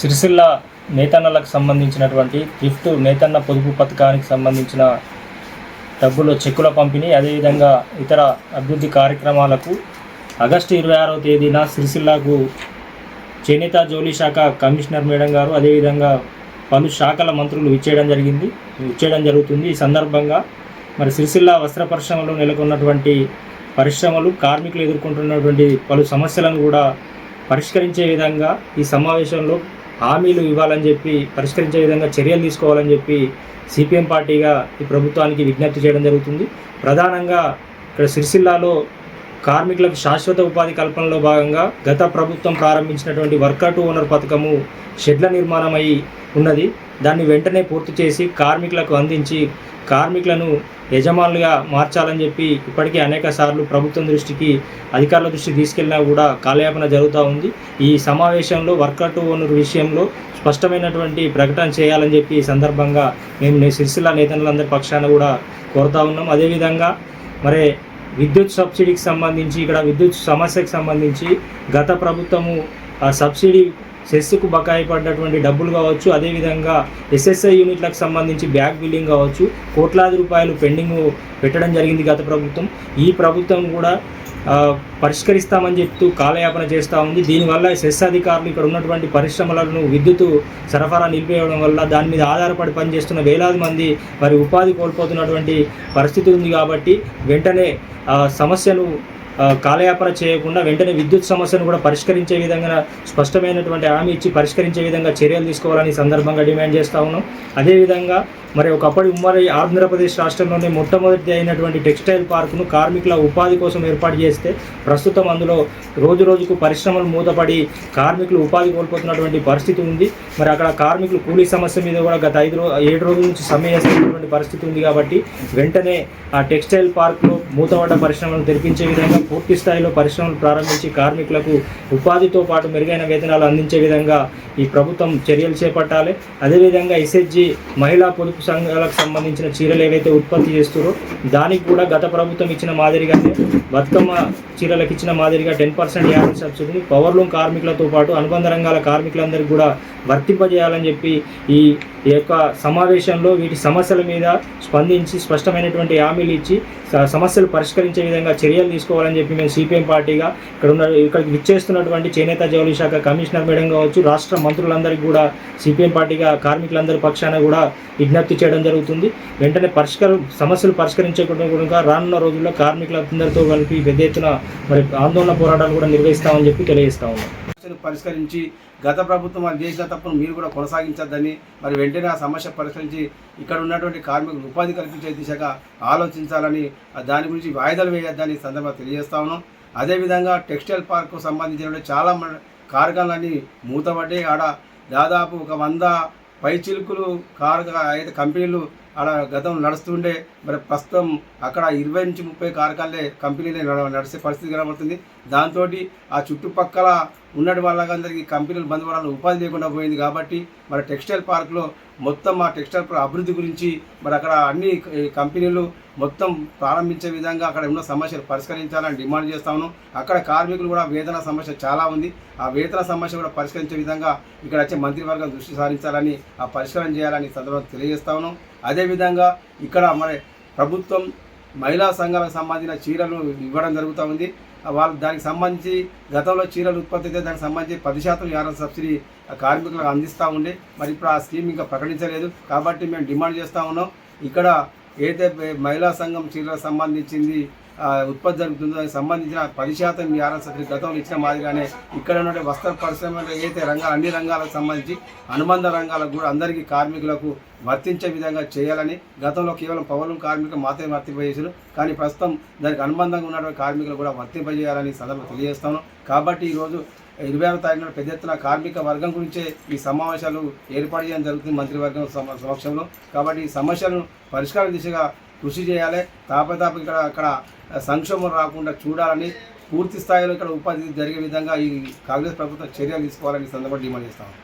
సిరిసిల్ల నేతన్నలకు సంబంధించినటువంటి గిఫ్ట్ నేతన్న పొదుపు పథకానికి సంబంధించిన డబ్బులు చెక్కుల పంపిణీ అదేవిధంగా ఇతర అభివృద్ధి కార్యక్రమాలకు ఆగస్టు ఇరవై ఆరవ తేదీన సిరిసిల్లకు చేనేత జౌలి శాఖ కమిషనర్ మేడం గారు అదేవిధంగా పలు శాఖల మంత్రులు ఇచ్చేయడం జరిగింది. ఇచ్చేయడం జరుగుతుంది. ఈ సందర్భంగా మరి సిరిసిల్ల వస్త్ర పరిశ్రమలో నెలకొన్నటువంటి పరిశ్రమలు కార్మికులు ఎదుర్కొంటున్నటువంటి పలు సమస్యలను కూడా పరిష్కరించే విధంగా ఈ సమావేశంలో హామీలు ఇవ్వాలని చెప్పి పరిష్కరించే విధంగా చర్యలు తీసుకోవాలని చెప్పి సిపిఎం పార్టీగా ఈ ప్రభుత్వానికి విజ్ఞప్తి చేయడం జరుగుతుంది. ప్రధానంగా ఇక్కడ సిరిసిల్లాలో కార్మికులకు శాశ్వత ఉపాధి కల్పనలో భాగంగా గత ప్రభుత్వం ప్రారంభించినటువంటి వర్కర్ టు ఓనర్ పథకము షెడ్ల నిర్మాణమై ఉన్నది. దాన్ని వెంటనే పూర్తి చేసి కార్మికులకు అందించి కార్మికులను యజమానులుగా మార్చాలని చెప్పి ఇప్పటికే అనేక సార్లు ప్రభుత్వం దృష్టికి అధికారుల దృష్టికి తీసుకెళ్ళినా కూడా కాలయాపన జరుగుతూ ఉంది. ఈ సమావేశంలో వర్కర్ టు ఓనర్ విషయంలో స్పష్టమైనటువంటి ప్రకటన చేయాలని చెప్పి ఈ సందర్భంగా మేము నే- సిరిసిల్ల నేతలందరి పక్షాన కూడా కోరుతా ఉన్నాం. అదేవిధంగా మరి విద్యుత్ సబ్సిడీకి సంబంధించి ఇక్కడ విద్యుత్ సమస్యకు సంబంధించి గత ప్రభుత్వము ఆ సబ్సిడీ సెస్కు బకాయి పడ్డటువంటి డబ్బులు కావచ్చు అదేవిధంగా ఎస్ఎస్ఐ యూనిట్లకు సంబంధించి బ్యాక్ బిల్లింగ్ కావచ్చు కోట్లాది రూపాయలు పెండింగ్ పెట్టడం జరిగింది గత ప్రభుత్వం. ఈ ప్రభుత్వం కూడా పరిష్కరిస్తామని చెప్తూ కాలయాపన చేస్తూ ఉంది. దీనివల్ల సెస్ అధికారులు ఇక్కడ ఉన్నటువంటి పరిశ్రమలను విద్యుత్ సరఫరా నిలిపేయడం వల్ల దాని మీద ఆధారపడి పనిచేస్తున్న వేలాది మంది మరి ఉపాధి కోల్పోతున్నటువంటి పరిస్థితి ఉంది కాబట్టి వెంటనే సమస్యను కాలయాపన చేయకుండా వెంటనే విద్యుత్ సమస్యను కూడా పరిష్కరించే విధంగా స్పష్టమైనటువంటి హామీ ఇచ్చి పరిష్కరించే విధంగా చర్యలు తీసుకోవాలని సందర్భంగా డిమాండ్ చేస్తూ ఉన్నాం. అదేవిధంగా మరి ఒకప్పటి ఉమ్మడి ఆంధ్రప్రదేశ్ రాష్ట్రంలోనే మొట్టమొదటి అయినటువంటి టెక్స్టైల్ పార్కును కార్మికుల ఉపాధి కోసం ఏర్పాటు చేస్తే ప్రస్తుతం అందులో రోజు రోజుకు పరిశ్రమలు మూతపడి కార్మికులు ఉపాధి కోల్పోతున్నటువంటి పరిస్థితి ఉంది. మరి అక్కడ కార్మికులు కూలీ సమస్య మీద కూడా గత ఐదు రోజు ఏడు రోజుల నుంచి సమ్మె చేస్తున్నటువంటి పరిస్థితి ఉంది కాబట్టి వెంటనే ఆ టెక్స్టైల్ పార్క్లో మూతపడ్డ పరిశ్రమలను తెరిపించే విధంగా పూర్తి స్థాయిలో పరిశ్రమలు ప్రారంభించి కార్మికులకు ఉపాధితో పాటు మెరుగైన వేతనాలు అందించే విధంగా ఈ ప్రభుత్వం చర్యలు చేపట్టాలి. అదేవిధంగా ఎస్హెచ్జి మహిళా పొదుపు సంఘాలకు సంబంధించిన చీరలు ఏవైతే ఉత్పత్తి చేస్తారో దానికి కూడా గత ప్రభుత్వం ఇచ్చిన మాదిరిగానే బతుకమ్మ చీరలకు ఇచ్చిన మాదిరిగా టెన్ పర్సెంట్ యాభై సబ్సిడీని పవర్లూమ్ కార్మికులతో పాటు అనుబంధ రంగాల కార్మికులందరికీ కూడా వర్తింపజేయాలని చెప్పి ఈ యొక్క సమావేశంలో వీటి సమస్యల మీద స్పందించి స్పష్టమైనటువంటి హామీలు ఇచ్చి సమస్యలు పరిష్కరించే విధంగా చర్యలు తీసుకోవాలని చెప్పి మేము సిపిఎం పార్టీగా ఇక్కడ ఉన్న ఇక్కడికి విచ్చేస్తున్నటువంటి చేనేత జౌలి శాఖ కమిషనర్ మేడం కావచ్చు రాష్ట్ర మంత్రులందరికీ కూడా సిపిఎం పార్టీగా కార్మికులందరి పక్షాన కూడా విజ్ఞప్తి చేయడం జరుగుతుంది. వెంటనే పరిష్కార సమస్యలు పరిష్కరించకుండా కూడా రానున్న రోజుల్లో కార్మికులందరితో కలిపి పెద్ద ఎత్తున మరి ఆందోళన పోరాటాలు కూడా నిర్వహిస్తామని చెప్పి తెలియజేస్తా ఉన్నాం. సమస్యను పరిష్కరించి గత ప్రభుత్వం వాళ్ళు చేసిన తప్పును మీరు కూడా కొనసాగించద్దని మరి వెంటనే ఆ సమస్య పరిష్కరించి ఇక్కడ ఉన్నటువంటి కార్మికులు ఉపాధి కల్పించే దిశగా ఆలోచించాలని దాని గురించి వాయిదాలు వేయొద్దని సందర్భంగా తెలియజేస్తా ఉన్నాం. అదేవిధంగా టెక్స్టైల్ పార్కు సంబంధించిన చాలా మన కార్ఖానాలన్నీ మూతపడ్డాయి. ఆడ దాదాపు ఒక వంద పై చిలుకులు అయితే కంపెనీలు ఆడ గతం నడుస్తుండే మరి ప్రస్తుతం అక్కడ ఇరవై నుంచి ముప్పై కారకాలే కంపెనీలే నడ- నడిచే పరిస్థితి కనబడుతుంది. దాంతో ఆ చుట్టుపక్కల ఉన్నటి వాళ్ళందరికీ కంపెనీలు బంద్ పడాలని ఉపాధి లేకుండా పోయింది కాబట్టి మరి టెక్స్టైల్ పార్క్లో మొత్తం ఆ టెక్స్టైల్ పార్క్ అభివృద్ధి గురించి మరి అక్కడ అన్ని కంపెనీలు మొత్తం ప్రారంభించే విధంగా అక్కడ ఉన్న సమస్యలు పరిష్కరించాలని డిమాండ్ చేస్తాను అక్కడ కార్మికులు కూడా వేతన సమస్య చాలా ఉంది. ఆ వేతన సమస్య కూడా పరిష్కరించే విధంగా ఇక్కడ వచ్చే మంత్రివర్గం దృష్టి సారించాలని ఆ పరిష్కారం చేయాలని సందర్భంగా తెలియజేస్తాను అదేవిధంగా ఇక్కడ మరి ప్రభుత్వం మహిళా సంఘాలకు సంబంధించిన చీరలు ఇవ్వడం జరుగుతూ ఉంది. వాళ్ళు దానికి సంబంధించి గతంలో చీరలు ఉత్పత్తి అయితే దానికి సంబంధించి పది శాతం యాభై సబ్సిడీ కార్మికులకు అందిస్తూ ఉండే. మరి ఇప్పుడు ఆ స్కీమ్ ఇంకా ప్రకటించలేదు. కాబట్టి మేము డిమాండ్ చేస్తూ ఉన్నాం. ఇక్కడ ఏదైతే మహిళా సంఘం చీరలకు సంబంధించింది ఉత్పత్తి జరుగుతుందో దానికి సంబంధించిన పది శాతం ఈ ఆర్ఎస్ గతంలో ఇచ్చిన మాదిరిగానే ఇక్కడ ఉన్న వస్త్ర పరిశ్రమలు ఏదైతే రంగాలు అన్ని రంగాలకు సంబంధించి అనుబంధ రంగాలకు కూడా అందరికీ కార్మికులకు వర్తించే విధంగా చేయాలని గతంలో కేవలం పౌరులు కార్మికులు మాత్రమే వర్తింపజేసారు కానీ ప్రస్తుతం దానికి అనుబంధంగా ఉన్నటువంటి కార్మికులు కూడా వర్తింపజేయాలని సందర్భం తెలియజేస్తాను కాబట్టి ఈరోజు ఇరవై ఆరో తారీఖున పెద్ద ఎత్తున కార్మిక వర్గం గురించే ఈ సమావేశాలు ఏర్పాటు చేయడం జరుగుతుంది మంత్రివర్గం సమక్షంలో. కాబట్టి ఈ సమస్యలను పరిష్కార దిశగా కృషి చేయాలి. తాపతాప ఇక్కడ అక్కడ సంక్షోభం రాకుండా చూడాలని పూర్తి స్థాయిలో ఇక్కడ ఉపాధి జరిగే విధంగా ఈ కాంగ్రెస్ ప్రభుత్వం చర్యలు తీసుకోవాలని సందర్భంగా డిమాండ్ చేస్తాము